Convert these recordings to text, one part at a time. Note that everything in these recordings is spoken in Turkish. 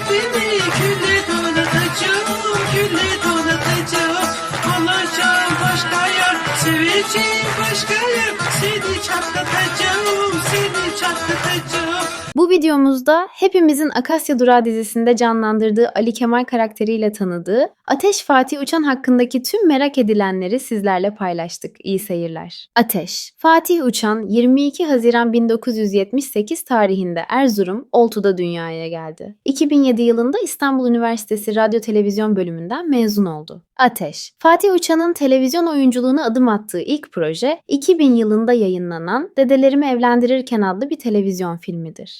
Rabbimi külle donatacağım, külle donatacağım. Olacağım başka yer, seveceğim başka yer. Seni çatlatacağım, seni çatlatacağım. Bu videomuzda hepimizin Akasya Durağı dizisinde canlandırdığı Ali Kemal karakteriyle tanıdığı Ateş Fatih Uçan hakkındaki tüm merak edilenleri sizlerle paylaştık. İyi seyirler. Ateş Fatih Uçan 22 Haziran 1978 tarihinde Erzurum, Oltu'da dünyaya geldi. 2007 yılında İstanbul Üniversitesi Radyo Televizyon bölümünden mezun oldu. Ateş Fatih Uçan'ın televizyon oyunculuğuna adım attığı ilk proje 2000 yılında yayınlanan Dedelerimi Evlendirirken adlı bir televizyon filmidir.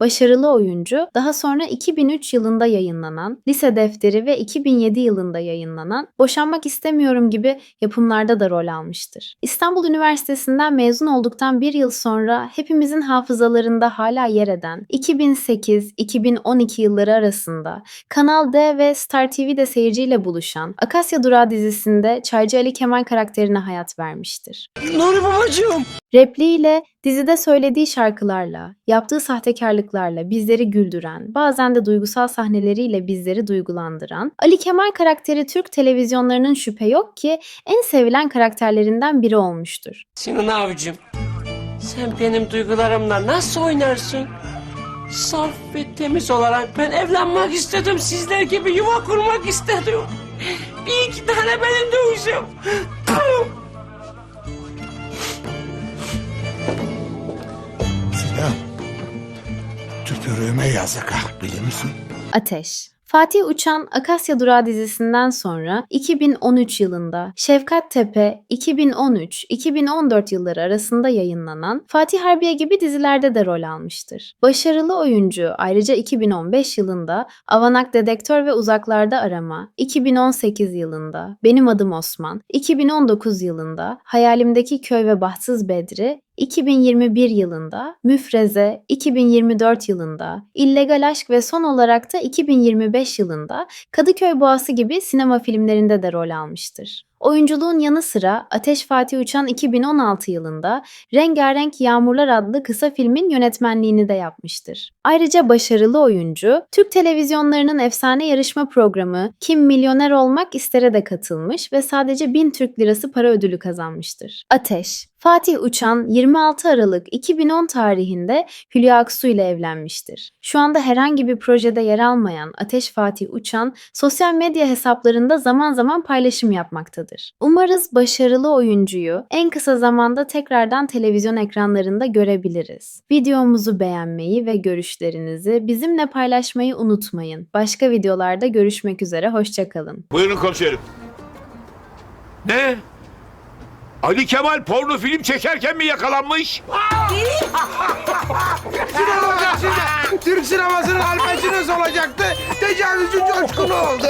Başarılı oyuncu, daha sonra 2003 yılında yayınlanan Lise Defteri ve 2007 yılında yayınlanan Boşanmak İstemiyorum gibi yapımlarda da rol almıştır. İstanbul Üniversitesi'nden mezun olduktan bir yıl sonra hepimizin hafızalarında hala yer eden 2008-2012 yılları arasında Kanal D ve Star TV'de seyirciyle buluşan Akasya Durağı dizisinde Çaycı Ali Kemal karakterine hayat vermiştir. Nuri babacığım Repliğiyle, dizide söylediği şarkılarla, yaptığı sahtekarlıklarla bizleri güldüren, bazen de duygusal sahneleriyle bizleri duygulandıran, Ali Kemal karakteri Türk televizyonlarının şüphe yok ki en sevilen karakterlerinden biri olmuştur. Sinan abicim Sen benim duygularımla nasıl oynarsın? Saf ve temiz olarak ben evlenmek istedim Sizler gibi yuva kurmak istedim Bir iki tane benim de uyuşum Sinan, tükürüğüme yazık ha bilir misin? Ateş Fatih Uçan Akasya Durağı dizisinden sonra 2013 yılında Şefkat Tepe 2013-2014 yılları arasında yayınlanan Fatih Harbiye gibi dizilerde de rol almıştır. Başarılı oyuncu ayrıca 2015 yılında Avanak Dedektör ve Uzaklarda Arama, 2018 yılında Benim Adım Osman, 2019 yılında Hayalimdeki Köy ve Bahtsız Bedri, 2021 yılında Müfreze, 2024 yılında İllegal Aşk ve son olarak da 2025 yılında Kadıköy Boğası gibi sinema filmlerinde de rol almıştır. Oyunculuğun yanı sıra Ateş Fatih Uçan 2016 yılında Rengarenk Yağmurlar adlı kısa filmin yönetmenliğini de yapmıştır. Ayrıca başarılı oyuncu, Türk televizyonlarının efsane yarışma programı Kim Milyoner Olmak İster'e de katılmış ve sadece 1000 Türk Lirası para ödülü kazanmıştır. Ateş, Fatih Uçan 26 Aralık 2010 tarihinde Hülya Aksu ile evlenmiştir. Şu anda herhangi bir projede yer almayan Ateş Fatih Uçan sosyal medya hesaplarında zaman zaman paylaşım yapmaktadır. Umarız başarılı oyuncuyu en kısa zamanda tekrardan televizyon ekranlarında görebiliriz. Videomuzu beğenmeyi ve görüşlerinizi bizimle paylaşmayı unutmayın. Başka videolarda görüşmek üzere, hoşçakalın. Buyurun komiserim. Ne? Ali Kemal porno film çekerken mi yakalanmış? Sinan olacak şimdi. Türk sinemasının alpecinos olacaktı. Tecavüzcü coşkunu oldu.